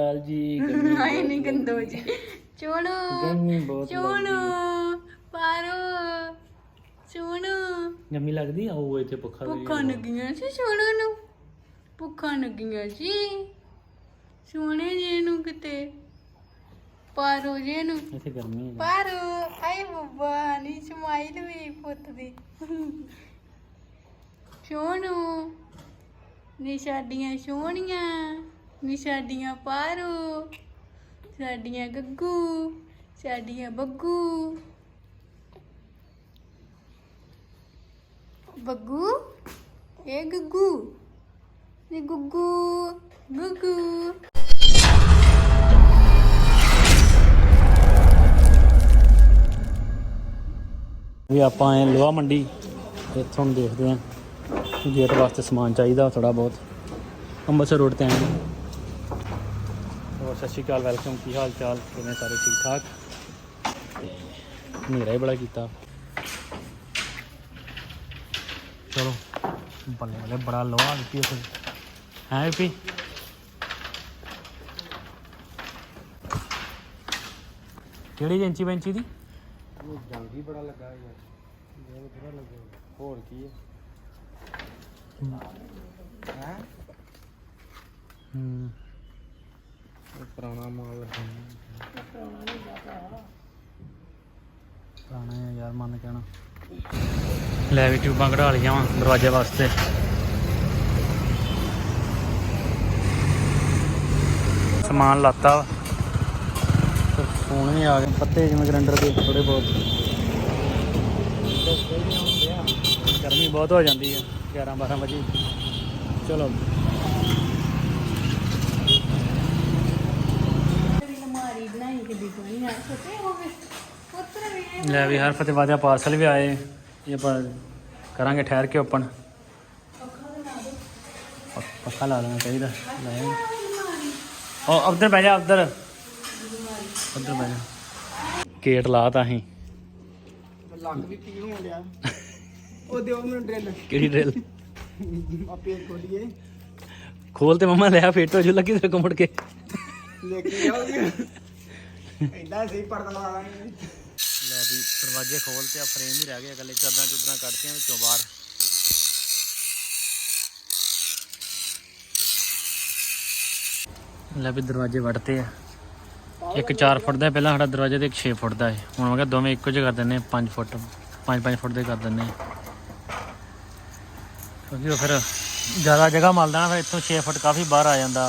ਲਾਲ ਜੀ ਆਏ ਨਹੀਂ ਗੰਦੋ ਜੀ। ਚੋਣੋ ਬਹੁਤ ਚੋਣੋ ਪਾਰੋ ਚੋਣੋ। ਗਰਮੀ ਲੱਗਦੀ ਆ? ਉਹ ਇੱਥੇ ਪੱਖਾ ਵੀ ਭੁੱਖਾਂ ਲੱਗੀਆਂ ਸੀ ਸੋਹਣੇ ਨੂੰ। ਭੁੱਖਾਂ ਲੱਗੀਆਂ ਸੀ। ਸੋਹਣੇ ਜੇ ਨੂੰ ਕਿਤੇ। ਪਾਰੋ ਜੇ ਨੂੰ ਇੱਥੇ ਗਰਮੀ ਹੈ। ਪਾਰੋ। ਆਏ ਬੱਬਾ ਨੀ ਸਮਾਈਲ ਵੀ ਪੁੱਤ ਦੀ। ਸੋਹਣੋ ਨੀ ਸਾਡੀਆਂ ਸੋਹਣੀਆਂ। ਵੀ ਸਾਡੀਆਂ ਪਾਰੋ, ਸਾਡੀਆਂ ਗੱਗੂ, ਸਾਡੀਆਂ ਬੱਗੂ। ਬੱਗੂ? ਇਹ ਗੱਗੂ? ਇਹ ਗੁੱਗੂ ਗੁੱਗੂ। ਵੀ ਆਪਾਂ ਆਏ ਲੋਹਾ ਮੰਡੀ ਇੱਥੋਂ ਦੇਖਦੇ ਆਂ ਗੇਟ ਵਾਸਤੇ ਸਮਾਨ ਚਾਹੀਦਾ ਥੋੜਾ ਬਹੁਤ। ਅੰਮ੍ਰਿਤਸਰ ਰੋਡ ਤੇ ਆਏ ਸਤਿ ਸ਼੍ਰੀ ਅਕਾਲ ਵੈਲਕਮ ਕੀ ਹਾਲ ਚਾਲ? ਕਿਵੇਂ ਸਾਰੇ ਠੀਕ ਠਾਕ? ਹਨੇਰਾ ਹੀ ਬੜਾ ਕੀਤਾ। ਚਲੋ ਬੱਲੇ ਬੱਲੇ ਬੜਾ ਲੋਹਾ ਲਿੱਤੀ ਉੱਥੇ ਹੈ ਵੀ ਕਿਹੜੀ ਇੰਚੀ ਬੈਂਚੀ ਦੀ? ਜੰਗੀ ਬੜਾ ਲੱਗਾ ਯਾਰ। ਜੰਗ ਬੜਾ ਲੱਗਾ। ਹੋਰ ਕੀ ਹੈ। ਹੈ? ਹੂੰ। ਪੁਰਾਣਾ ਮਾਲ ਪੁਰਾਣਾ ਹੈ ਯਾਰ ਮੰਨ ਕਹਿਣਾ ਲੈ ਵੀ ਟਿਊਬਾਂ ਕਢਾ ਲਈਆਂ ਵਾ ਦਰਵਾਜ਼ੇ ਵਾਸਤੇ। ਸਮਾਨ ਲਾਤਾ ਫੋਨ ਵੀ ਆ ਗਏ ਪੱਤੇ ਜਿਵੇਂ ਗਰੈਂਡਰ ਦੇ ਥੋੜੇ ਬਹੁਤ। ਗਰਮੀ ਬਹੁਤ ਹੋ ਜਾਂਦੀ ਹੈ 11 12 ਵਜੇ। ਚਲੋ ਅਲਮਾਰੀ ਬਣਾਈ ਕਿੱਡੀ ਸੋਹਣੀ ਆ ਛੋਟੇ ਹੋਵੇ ਪੁੱਤਰ ਵੀ ਲੈ ਵੀ ਹਰ ਫਤਿਹਵਾਦ ਦਾ ਪਾਰਸਲ ਵੀ ਆਏ। ਇਹ ਆਪਾਂ ਕਰਾਂਗੇ ਠਹਿਰ ਕੇ ਓਪਨ। ਪੱਖਾ ਲਾ ਲੈਣਾ ਚਾਹੀਦਾ। ਲੈ ਉਹ ਉਧਰ ਬਹਿ ਜਾ ਉਧਰ। ਉਧਰ ਬਹਿ ਜਾ। ਗੇਟ ਲਾਤਾ ਅਸੀਂ। ਲੱਗ ਵੀ ਪੀਣ ਹੋ ਗਿਆ ਉਹ ਦਿਓ ਮੈਨੂੰ ਡਰਿਲ। ਕਿਹੜੀ ਡਰਿਲ? ਆਪੇ ਖੋਲੀਏ। ਖੋਲ ਤੇ ਮਮਾ ਲਿਆ ਫੇਟ ਜੂ ਲੱਗੀ ਤੇਰੇ ਮੁੜ ਕੇ। ਲੈ ਕੇ ਜਾਓਗੇ ਇੰਦਾ ਸਹੀ ਪਰਦਾ ਲਾ ਲਾਂਗੇ ਲੈ ਵੀ ਦਰਵਾਜ਼ੇ ਖੋਲ ਤੇ ਆ ਫਰੇਮ ਹੀ ਰਹਿ ਗਏ ਇਕੱਲੇ ਚਾਦਰਾਂ ਚੁਦਰਾਂ ਕੱਢਤੀਆਂ ਵਿੱਚੋਂ ਬਾਹਰ। ਲੈ ਵੀ ਦਰਵਾਜ਼ੇ ਵੜਤੇ ਆ। ਇੱਕ 4 ਫੁੱਟ ਦਾ ਪਹਿਲਾਂ ਸਾਡਾ ਦਰਵਾਜ਼ਾ ਤੇ ਇੱਕ 6 ਫੁੱਟ ਦਾ ਹੈ। ਹੁਣ ਮੈਂ ਕਿਹਾ ਦੋਵੇਂ ਇੱਕੋ ਜਿਹੇ ਕਰ ਦਿੰਨੇ 5 ਫੁੱਟ 5-5 ਫੁੱਟ ਦੇ ਕਰ ਦਿੰਨੇ ਕਿਉਂਕਿ ਉਹ ਫਿਰ ਜ਼ਿਆਦਾ ਜਗ੍ਹਾ ਮਲਦਾ ਨਾ, ਫਿਰ ਇੱਥੋਂ 6 ਫੁੱਟ ਕਾਫੀ ਬਾਹਰ ਆ ਜਾਂਦਾ।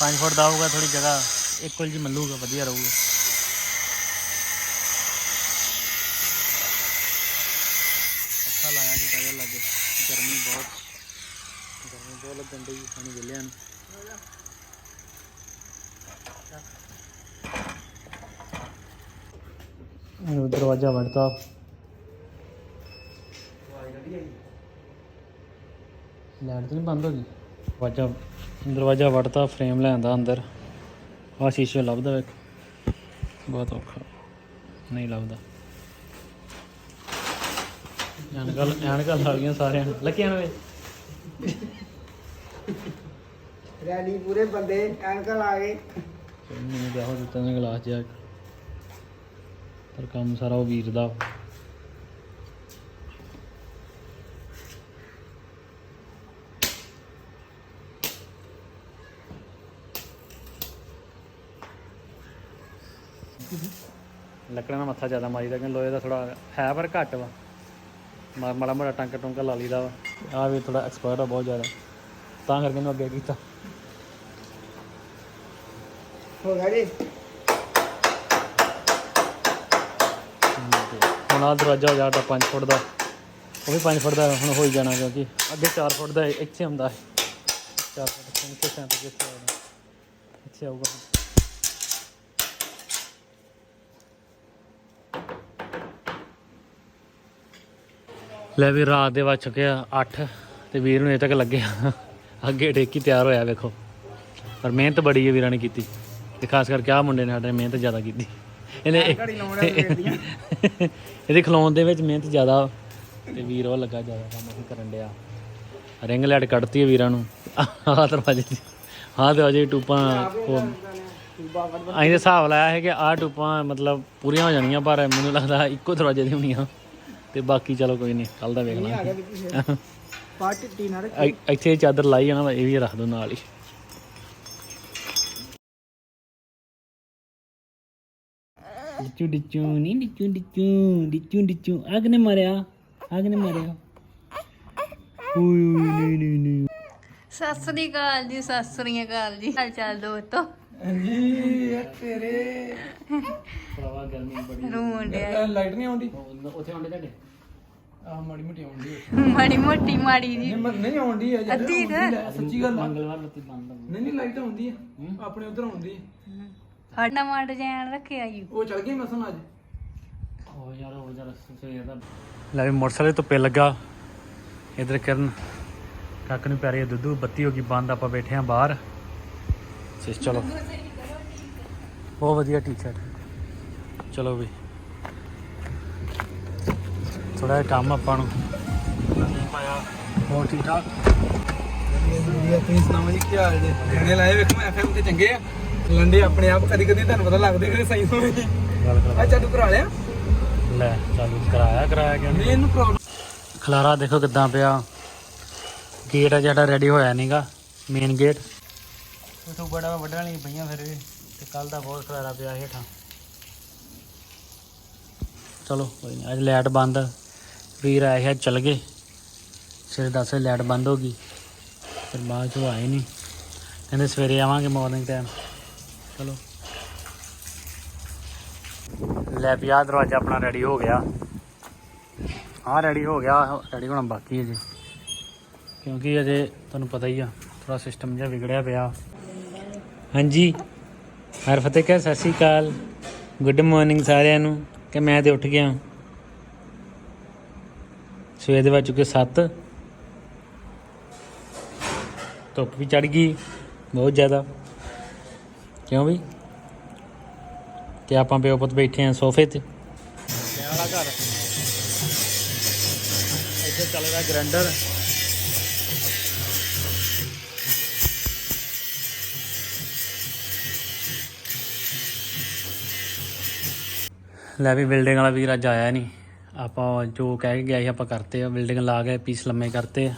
5 ਫੁੱਟ ਦਾ ਹੋਊਗਾ ਥੋੜੀ ਜਗ੍ਹਾ, ਇੱਕੋ ਜਿਹੀ ਮੱਲੂਗਾ, ਵਧੀਆ ਰਹੂਗਾ। ਪੱਖਾ ਲਾਇਆ ਸੀ ਟਾਇਰ ਲੱਗੇ। ਗਰਮੀ ਬਹੁਤ ਗਰਮੀ ਬਹੁਤ ਲੱਗਣ ਡਈ ਪਾਣੀ ਵਿਲਿਆ ਨੂੰ। ਇਹ ਦਰਵਾਜ਼ਾ ਵੜਤਾ ਲਾਈਟ ਤਾਂ ਨਹੀਂ ਬੰਦ ਹੋ ਗਈ। ਦਰਵਾਜ਼ਾ ਦਰਵਾਜ਼ਾ ਵੜਤਾ ਫਰੇਮ ਲੈਂਦਾ ਅੰਦਰ। ਆ ਸ਼ੀਸ਼ੇ ਲੱਭਦਾ ਵੇਖ। ਬਹੁਤ ਔਖਾ। ਨਹੀਂ ਲੱਭਦਾ। ਐਨਕਾਂ ਐਨਕਾਂ ਲੱਗ ਗਈਆਂ ਸਾਰਿਆਂ ਨੂੰ। ਲੱਗੀਆਂ ਨੇ ਰੈਡੀ ਪੂਰੇ ਬੰਦੇ ਐਨਕਾਂ ਲਾ ਕੇ। ਮੈਨੂੰ ਜਾਹੋ ਦਿੱਤਾ ਨੇ ਗਲਾਸ ਜਿਹਾ ਪਰ ਕੰਮ ਸਾਰਾ ਉਹ ਵੀਰ ਦਾ। ਲੱਕੜਾਂ ਦਾ ਮੱਥਾ ਜ਼ਿਆਦਾ ਮਾਰੀਦਾ ਕਿ ਲੋਹੇ ਦਾ ਥੋੜਾ ਹੈ ਪਰ ਘੱਟ ਵਾ। ਮਾ- ਮਾੜਾ ਮਾੜਾ ਟਾਂਕਾ ਟੁੰਕਾ ਲਾ ਲਈਦਾ ਵਾ। ਆ ਵੀ ਥੋੜਾ ਐਕਸਪਰਟ ਆ ਬਹੁਤ ਜ਼ਿਆਦਾ। ਤਾਂ ਕਰਕੇ ਇਹਨੂੰ ਅੱਗੇ ਕੀਤਾ। ਹੋ ਗਿਆ ਜੀ ਹੁਣ ਆ ਦਰਵਾਜ਼ਾ ਹੋ ਜਾਦਾ 5 ਫੁੱਟ ਦਾ। ਉਹ ਵੀ 5 ਫੁੱਟ ਦਾ ਹੁਣ ਹੋ ਹੀ ਜਾਣਾ ਕਿਉਂਕਿ ਅੱਗੇ 4 ਫੁੱਟ ਦਾ ਇੱਥੇ ਹੁੰਦਾ ਹੈ। 4 ਫੁੱਟ ਤੋਂ ਇੱਥੇ ਸੈਂਟ ਕਿੱਥੇ ਆਉਣਾ। ਇੱਥੇ ਆਊਗਾ। ਲੈ ਵੀ ਰਾਤ ਦੇ ਵੱਜ ਚੁੱਕੇ ਆ 8 ਤੇ ਵੀਰ ਨੂੰ ਇਹ ਤੱਕ ਲੱਗਿਆ ਅੱਗੇ ਠੇਕੀ ਤਿਆਰ ਹੋਇਆ ਵੇਖੋ। ਪਰ ਮਿਹਨਤ ਬੜੀ ਹੈ ਵੀਰਾਂ ਨੇ ਕੀਤੀ। ਤੇ ਖਾਸ ਕਰਕੇ ਆ ਮੁੰਡੇ ਨੇ ਸਾਡੇ ਮਿਹਨਤ ਜ਼ਿਆਦਾ ਕੀਤੀ। ਇਹਨੇ ਇਹਦੇ ਖਲੋਣ ਦੇ ਵਿੱਚ ਮਿਹਨਤ ਜ਼ਿਆਦਾ ਤੇ ਵੀਰ ਉਹ ਲੱਗਾ ਜ਼ਿਆਦਾ ਕੰਮ ਅਸੀਂ ਕਰਨ ਡਿਆ। ਰਿੰਗ ਲਾਈਟ ਕੱਢਤੀ ਹੈ ਵੀਰਾਂ ਨੂੰ। ਆਹ ਦਰਵਾਜ਼ੇ ਦੀ ਆਹ ਦਰਵਾਜ਼ੇ ਦੀ ਟੂਪਾਂ ਉਹ ਅਸੀਂ ਦੇ ਹਿਸਾਬ ਲਾਇਆ ਹੈ ਕਿ ਆਹ ਟੂਪਾਂ ਮਤਲਬ ਪੂਰੀਆਂ ਹੋ ਜਾਣੀਆਂ ਪਰ ਮੈਨੂੰ ਲੱਗਦਾ ਇੱਕੋ ਦਰਵਾਜ਼ੇ ਦੀ ਹੋਣੀਆਂ। ਤੇ ਬਾਕੀ ਚਲੋ ਕੋਈ ਨਹੀਂ ਕੱਲ ਦਾ ਵੇਖ ਲਾਂਗੇ ਪਾਰਟੀ ਟੀਨਾ ਇ- ਇੱਥੇ ਚਾਦਰ ਲਾਈ ਜਾਣਾ ਵਾ, ਇਹ ਵੀ ਰੱਖ ਦੋ ਨਾਲ ਹੀ। ਡਿਚੂ ਡਿਚੂ ਨਹੀਂ ਡਿਚੂ ਡਿਚੂ ਡਿਚੂ ਡਿਚੂ। ਆਗ ਨੇ ਮਾਰਿਆ ਆਗ ਨੇ ਮਾਰਿਆ। ਓਏ ਓਏ ਨਹੀਂ ਨਹੀਂ ਨਹੀਂ ਸਤਿ ਸ੍ਰੀ ਅਕਾਲ ਜੀ ਸਤਿ ਸ੍ਰੀ ਅਕਾਲ ਜੀ। ਹਾਲ ਚਾਲ ਦੋਸਤੋ? ਹਾਂਜੀ ਇਹ ਤੇਰੇ। ਭਰਾਵਾ ਗਰਮੀ ਬੜੀ ਰੋਣ ਡਿਆ ਲਾਈਟ ਨਹੀਂ ਆਉਂਦੀ? ਉੱਥੇ ਆਉਂਦੇ ਤੁਹਾਡੇ? ਆ ਮਾੜੀ ਮੋਟੀ ਆਉਂਦੀ ਮਾੜੀ ਮੋਟੀ ਮਾੜੀ ਜੀ। ਨਹੀਂ ਨਹੀਂ ਆਉਂਦੀ ਹੈ ਯਾਰ ਅੱਧੀ ਕੁ। ਆਉਂਦੀ ਲੈ, ਸੱਚੀ ਗੱਲ ਆ। ਮੰਗਲਵਾਰ ਬੱਤੀ ਬੰਦ ਨਹੀਂ ਨਹੀਂ ਲਾਈਟ ਆਉਂਦੀ ਹੈ? ਆਪਣੇ ਉਧਰ ਆਉਂਦੀ ਹੈ ਸਾਡਾ ਨਵਾਂ ਡਿਜ਼ਾਈਨ ਰੱਖਿਆ ਜੀ ਉਹ ਚਲ ਗਈ ਮਸਨ ਅੱਜ। ਉਹ ਯਾਰ ਉਹ ਜਰਾ ਸਵੇਰ ਦਾ ਲੈ ਵੀ ਮੋਟਰਸਾਈਕਲ ਧੁੱਪੇ ਲੱਗਾ। ਇਧਰ ਕਰਨ ਕੱਕ ਨੂੰ ਪਿਆਰੀ ਦੁੱਧੂ ਬੱਤੀ ਹੋ ਗਈ ਬੰਦ ਆਪਾਂ ਬੈਠੇ ਆ ਬਾਹਰ। ਸਿਸ ਚਲੋ। ਬਹੁਤ ਵਧੀਆ ਟੀ-ਸ਼ਰਟ ਚਲੋ ਵੀ। ਥੋੜਾ ਕੰਮ ਆਪਾਂ ਨੂੰ। ਪਾਇਆ ਹੋਰ ਠੀਕ ਠਾਕ? ਵਧੀਆ ਤੁਸੀਂ ਸੁਣਾਓ ਜੀ ਕੀ ਹਾਲ ਜੀ? ਗਾਣੇ ਲਾਏ ਵੇਖੋ ਮੈਂ ਐਫਐਮ ਤੇ ਚੰਗੇ ਆ। ਲੰਡੇ ਆਪਣੇ ਆਪ ਕਦੀ ਕਦੀ ਤੁਹਾਨੂੰ ਪਤਾ ਲੱਗਦੇ ਕਿ ਸਹੀ ਹੋਵੇ ਗੱਲ ਕਰ। ਆ ਚਾਲੂ ਕਰਾ ਲਿਆ। ਲੈ ਚਾਲੂ ਕਰਾਇਆ ਕਰਾਇਆ ਕਿਉਂ ਨਹੀਂ ਇਹਨੂੰ ਪ੍ਰੋਬਲਮ ਖਲਾਰਾ ਦੇਖੋ ਕਿੱਦਾਂ ਪਿਆ। ਗੇਟ ਆ ਜਿਹੜਾ ਰੈਡੀ ਹੋਇਆ ਨਹੀਂਗਾ ਮੇਨ ਗੇਟ ਉਥੋਂ ਬੜਾ ਵੱਢਣ ਲਈ ਪਈਆਂ ਫਿਰ ਵੀ ਤੇ ਕੱਲ ਦਾ ਬਹੁਤ ਖਲਾਰਾ ਪਿਆ ਹੇਠਾਂ। ਚਲੋ ਕੋਈ ਨਹੀਂ, ਅੱਜ ਲਾਈਟ ਬੰਦ, ਵੀਰ ਆਏ ਹੈ ਚਲ ਗਏ। ਸਵੇਰੇ 10 ਵਜੇ ਲਾਈਟ ਬੰਦ ਹੋ ਗਈ, ਫਿਰ ਬਾਅਦ ਚੋਂ ਆਏ ਨਹੀਂ। ਕਹਿੰਦੇ ਸਵੇਰੇ ਆਵਾਂਗੇ ਮਾਰਨਿੰਗ ਟਾਈਮ ਚਲੋ। ਲੈ ਵੀ ਆਹ ਦਰਵਾਜ਼ਾ ਆਪਣਾ ਰੈਡੀ ਹੋ ਗਿਆ। ਹਾਂ ਰੈਡੀ ਹੋ ਗਿਆ ਰੈਡੀ ਹੋਣਾ ਬਾਕੀ ਹੈ ਜੀ। ਕਿਉਂਕਿ ਅਜੇ ਤੁਹਾਨੂੰ ਪਤਾ ਹੀ ਆ ਥੋੜਾ ਸਿਸਟਮ ਜਿਹਾ ਵਿਗੜਿਆ ਪਿਆ। ਹਾਂਜੀ। ਹਰ ਫਤਿਹ ਕਹ ਸਤਿ ਸ਼੍ਰੀ ਅਕਾਲ। ਗੁੱਡ ਮਾਰਨਿੰਗ ਸਾਰਿਆਂ ਨੂੰ। ਕਿ ਮੈਂ ਤੇ ਉੱਠ ਗਿਆ। ਸਵੇਰ ਦੇ ਵੱਜ ਚੁੱਕੇ 7 ਧੁੱਪ ਵੀ ਚੜ ਗਈ, ਬਹੁਤ ਜ਼ਿਆਦਾ। ਕਿਉਂ ਵੀ ਤੇ ਆਪਾਂ ਪਿਓ ਪੁੱਤ ਬੈਠੇ ਆ ਸੋਫੇ ਤੇ। ਵਾਲਾ ਘਰ। ਇੱਥੇ ਚੱਲਦਾ ਗ੍ਰੈਂਡਰ। ਲੈ ਵੀ ਬਿਲਡਿੰਗ ਵਾਲਾ ਵੀਰ ਅੱਜ ਆਇਆ ਨਹੀਂ ਆਪਾਂ ਜੋ ਕਹਿ ਕੇ ਗਿਆ ਸੀ ਆਪਾਂ ਕਰਤੇ ਆ। ਬਿਲਡਿੰਗ ਲਾ ਕੇ ਪੀਸ ਲੰਮੇ ਕਰਤੇ ਆ।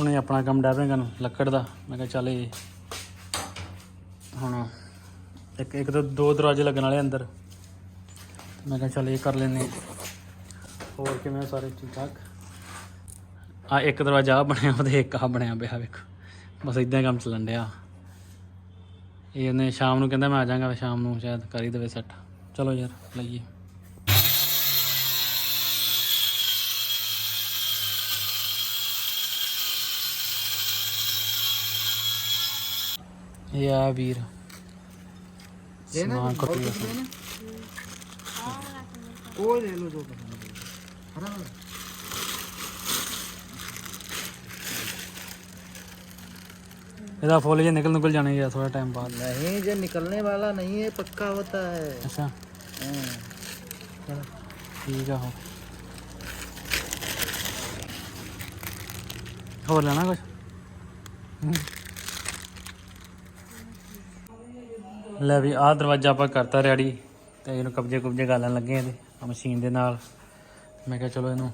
ਹੁਣ ਇਹ ਆਪਣਾ ਕੰਮ ਡੈਪਿੰਗ ਨੂੰ, ਲੱਕੜ ਦਾ। ਮੈਂ ਕਿਹਾ ਚੱਲ ਇਹ ਹੁਣ ਇੱਕ ਇੱਕ ਤੋਂ ਦੋ ਦਰਵਾਜ਼ੇ ਲੱਗਣ ਵਾਲੇ ਅੰਦਰ। ਮੈਂ ਕਿਹਾ ਚੱਲ ਇਹ ਕਰ ਲੈਨੇ ਹੋਰ ਕਿਵੇਂ ਸਾਰੇ? ਠੀਕ ਠਾਕ? ਆ ਇੱਕ ਦਰਵਾਜ਼ਾ ਆਹ ਬਣਿਆ, ਉਹਦੇ ਇੱਕ ਆ ਬਣਿਆ ਪਿਆ ਵੇਖੋ। ਬਸ ਇਦਾਂ ਕੰਮ ਚੱਲਣ ਡਿਆ। ਇਹ ਉਹਨੇ ਸ਼ਾਮ ਨੂੰ ਕਹਿੰਦਾ ਮੈਂ ਆ ਜਾਵਾਂਗਾ, ਸ਼ਾਮ ਨੂੰ ਸ਼ਾਇਦ ਕਰ ਹੀ ਦੇਵੇ ਸੈੱਟ ਚਲੋ ਯਾਰ, ਲਈਏ। ਇਹ ਆ ਵੀਰ ਸਮਾਨ ਕੱਟੂ ਉਹ ਲੈ ਲਓ ਦੋ ਹਰਾ ਇਹਦਾ ਫੁੱਲ ਜੇ ਨਿਕਲ ਨਿਕਲ ਜਾਣੇ ਯਾਰ ਥੋੜਾ ਟਾਈਮ ਬਾਅਦ नहीं जो निकलने वाला नहीं है पक्का होता है ਅੱਛਾ ਚਲੋ ਠੀਕ ਆ ਹੋ ਹੋਰ ਲੈਣਾ ਕੁਝ ਲੈ ਵੀ ਆਹ ਦਰਵਾਜ਼ਾ ਆਪਾਂ ਕਰਤਾ ਰੈਡੀ ਤੇ ਇਹਨੂੰ ਕਬਜੇ ਕੁਬਜੇ ਗਾਲਣ ਲੱਗੇ ਇਹਦੇ ਆਹ ਮਸ਼ੀਨ ਦੇ ਨਾਲ। ਮੈਂ ਕਿਹਾ ਚਲੋ ਇਹਨੂੰ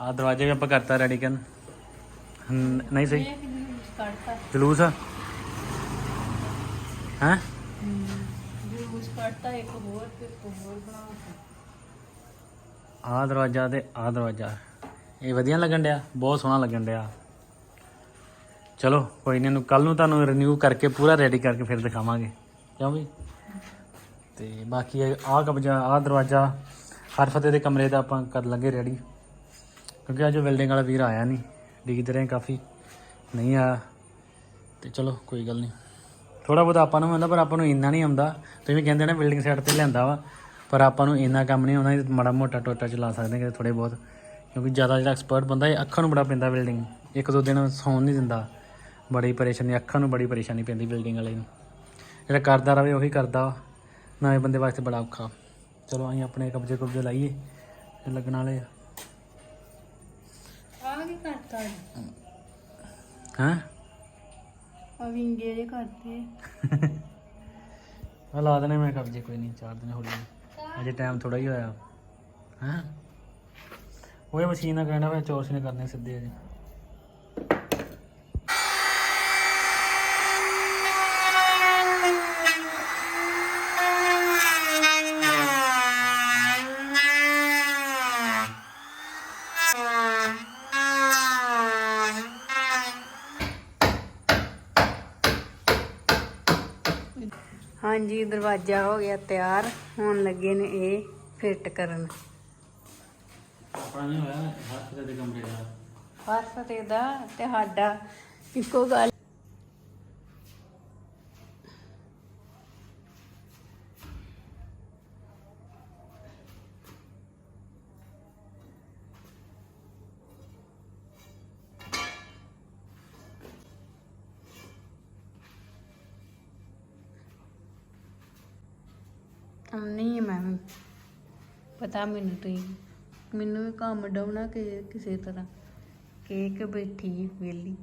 ਆਹ ਦਰਵਾਜ਼ੇ ਵੀ ਆਪਾਂ ਕਰਤਾ ਰੈਡੀ ਕਰਨ। ਨਹੀਂ ਸਹੀ। ਕੱਢਤਾ ਜਲੂਸ? ਆ ਹੈਂ ਜੂਸ ਕੱਢਤਾ ਇੱਕ ਹੋਰ ਤੇ ਇੱਕ ਹੋਰ ਬਣਾਉਂਦਾ ਆਹ ਦਰਵਾਜ਼ਾ ਤੇ ਆਹ ਦਰਵਾਜ਼ਾ। ਇਹ ਵਧੀਆ ਲੱਗਣ ਡਿਆ ਬਹੁਤ ਸੋਹਣਾ ਲੱਗਣ ਡਿਆ। ਚਲੋ, ਕੋਈ ਨਹੀਂ ਇਹਨੂੰ ਕੱਲ ਨੂੰ ਤੁਹਾਨੂੰ ਰਿਨਿਊ ਕਰਕੇ, ਪੂਰਾ ਰੈਡੀ ਕਰਕੇ ਫਿਰ ਦਿਖਾਵਾਂਗੇ। ਕਿਉਂ ਵੀ? ਤੇ ਬਾਕੀ ਆਹ ਕਬਜਾ, ਆਹ ਦਰਵਾਜ਼ਾ, ਹਰ ਫਤਿਹ ਦੇ ਕਮਰੇ ਦਾ ਆਪਾਂ ਕਰ ਲਾਂਗੇ ਰੈਡੀ ਕਿਉਂਕਿ ਅੱਜ ਬਿਲਡਿੰਗ ਵਾਲਾ ਵੀਰ ਆਇਆ ਨਹੀਂ ਡਿੱਗਦੇ ਰਹੇ ਕਾਫੀ। ਨਹੀਂ ਆਇਆ, ਤੇ ਚਲੋ, ਕੋਈ ਗੱਲ ਨਹੀਂ ਥੋੜਾ ਬਹੁਤ ਆਪਾਂ ਨੂੰ ਆਉਂਦਾ ਪਰ ਆਪਾਂ ਨੂੰ ਇੰਨਾ ਨਹੀਂ ਆਉਂਦਾ। ਤੁਸੀਂ ਵੀ ਕਹਿੰਦੇ ਨੇ ਬਿਲਡਿੰਗ ਸਾਈਡ ਤੇ ਲਿਆਂਦਾ ਵਾ, ਪਰ ਆਪਾਂ ਨੂੰ ਇੰਨਾ ਕੰਮ ਨਹੀਂ ਆਉਂਦਾ ਮਾੜਾ ਮੋਟਾ ਟੋਟਾ ਚਲਾ ਸਕਦੇ ਹਾਂ ਥੋੜੇ ਬਹੁਤ। ਕਿਉਂਕਿ ਜ਼ਿਆਦਾ ਜਿਹੜਾ ਐਕਸਪਰਟ ਬੰਦਾ, ਇਹ ਅੱਖਾਂ ਨੂੰ ਬੜਾ ਪੈਂਦਾ ਬਿਲਡਿੰਗ ਇੱਕ ਦੋ ਦਿਨ ਸੌਣ ਨਹੀਂ ਦਿੰਦਾ। ਬੜੀ ਪਰੇਸ਼ਾਨੀ ਅੱਖਾਂ ਨੂੰ ਬੜੀ ਪਰੇਸ਼ਾਨੀ ਪੈਂਦੀ ਬਿਲਡਿੰਗ ਵਾਲੇ ਨੂੰ। ਜਿਹੜਾ ਕਰਦਾ ਰਵੇ ਉਹੀ ਕਰਦਾ। ਨਵੇਂ ਬੰਦੇ ਵਾਸਤੇ ਬੜਾ ਔਖਾ। ਚਲੋ ਅਸੀਂ ਆਪਣੇ ਕਬਜੇ ਕਬਜੇ ਲਾਈਏ ਇਹ ਲੱਗਣ ਵਾਲੇ ਆ। ਆ ਕੀ ਕਰਤਾ ਹੈਂ? ਆ ਵਿੰਗੇ ਜੇ ਕਰਦੇ ਆ। ਲਾ ਦੇਣੇ ਮੈਂ ਕਬਜੇ ਕੋਈ ਨਹੀਂ ਚਾਰ ਦਿਨ ਹੌਲੀ ਅਜੇ ਟਾਈਮ ਥੋੜਾ ਹੀ ਹੋਇਆ। ਹਾਂ? ਉਹ ਮਸ਼ੀਨ ਨਾਲ ਕਹਿਣਾ ਵੇ ਚੋਰਸ ਨੇ ਕਰਨੇ ਸਿੱਧੇ ਅਜੇ ਹਾਂਜੀ ਦਰਵਾਜ਼ਾ ਹੋ ਗਿਆ ਤਿਆਰ। ਹੁਣ ਲੱਗੇ ਨੇ ਇਹ ਫਿੱਟ ਕਰਨ। ਆਪਣਾ ਨਹੀਂ ਹੋਇਆ ਹੱਥ ਦੇ ਕਮਰੇ ਦਾ? ਫਰਸ ਤੇ ਦਾ ਤੇ ਸਾਡਾ। ਇੱਕੋ ਗੱਲ ਨਹੀਂ ਮੈਂ ਵੀ। ਪਤਾ ਮੈਨੂੰ ਤੁਸੀਂ। ਮੈਨੂੰ ਵੀ ਕੰਮ ਡਾਉਣਾ ਕਿ ਕਿਸੇ ਤਰ੍ਹਾਂ। ਕੇਕ ਬੈਠੀ ਵੇਲੀ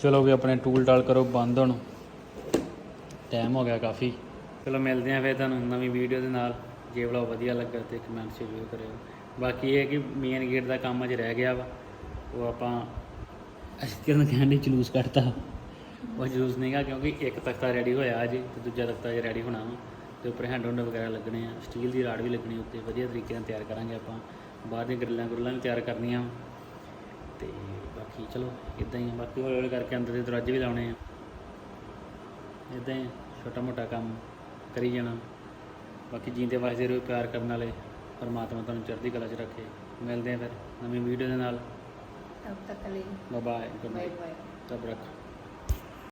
ਚਲੋ ਵੀ ਆਪਣੇ ਟੂਲ ਟਾਲ ਕਰੋ, ਬੰਦ ਹੁਣ। ਟਾਈਮ ਹੋ ਗਿਆ ਕਾਫੀ। ਚਲੋ ਮਿਲਦੇ ਆਂ ਫਿਰ ਤੁਹਾਨੂੰ ਨਵੀਂ ਵੀਡੀਓ ਦੇ ਨਾਲ। ਜੇ ਵਲੌਗ ਵਧੀਆ ਲੱਗਾ ਤੇ ਕਮੈਂਟ 'ਚ ਜ਼ਰੂਰ ਕਰਿਓ। ਬਾਕੀ ਇਹ ਹੈ ਕਿ ਮੇਨ ਗੇਟ ਦਾ ਕੰਮ ਅਜੇ ਰਹਿ ਗਿਆ ਵਾ। ਉਹ ਆਪਾਂ ਅਸੀਂ ਕਿਰਨ ਕਹਿੰਦੇ ਜਲੂਸ ਕੱਢਤਾ। ਉਹ ਜਲੂਸ ਨਹੀਂਗਾ ਕਿਉਂਕਿ ਇੱਕ ਤਖਤਾ ਰੈਡੀ ਹੋਇਆ ਅਜੇ, ਤੇ ਦੂਜਾ ਤਖਤਾ ਜੇ ਰੈਡੀ ਹੋਣਾ ਵਾ। ਤੇ ਉੱਪਰ ਹੈਂਡ ਹੁੰਡ ਵਗੈਰਾ ਲੱਗਣੇ ਆ। ਸਟੀਲ ਦੀ ਰਾਡ ਵੀ ਲੱਗਣੀ ਉੱਤੇ। ਵਧੀਆ ਤਰੀਕੇ ਨਾਲ ਤਿਆਰ ਕਰਾਂਗੇ ਆਪਾਂ। ਬਾਹਰ ਦੀਆਂ ਗਰਿੱਲਾਂ ਗੁਰਲਾਂ ਵੀ ਤਿਆਰ ਕਰਨੀਆਂ ਤੇ ਬਾਕੀ ਚਲੋ ਇਦਾਂ ਹੀ ਬਾਕੀ ਹੌਲੀ ਹੌਲੀ ਕਰਕੇ ਅੰਦਰ ਦੇ ਦਰਵਾਜ਼ੇ ਵੀ ਲਾਉਣੇ ਆ। ਇਦਾਂ ਹੀ ਛੋਟਾ ਮੋਟਾ ਕੰਮ ਕਰੀ ਜਾਣਾ। ਬਾਕੀ ਜੀਂਦੇ ਵਾਸਤੇ ਰੋ ਪਿਆਰ ਕਰਨ ਵਾਲੇ ਪਰਮਾਤਮਾ ਤੁਹਾਨੂੰ ਚੜ੍ਹਦੀ ਕਲਾ 'ਚ ਰੱਖੇ। ਮਿਲਦੇ ਆ ਫਿਰ ਨਵੀਂ ਵੀਡੀਓ ਦੇ ਨਾਲ। ਤਬ ਤੱਕ ਲਈ। ਬਾਏ ਗੁੱਡ ਬਾਏ ਨਾਈਟ ਤਬ ਰੱਖ।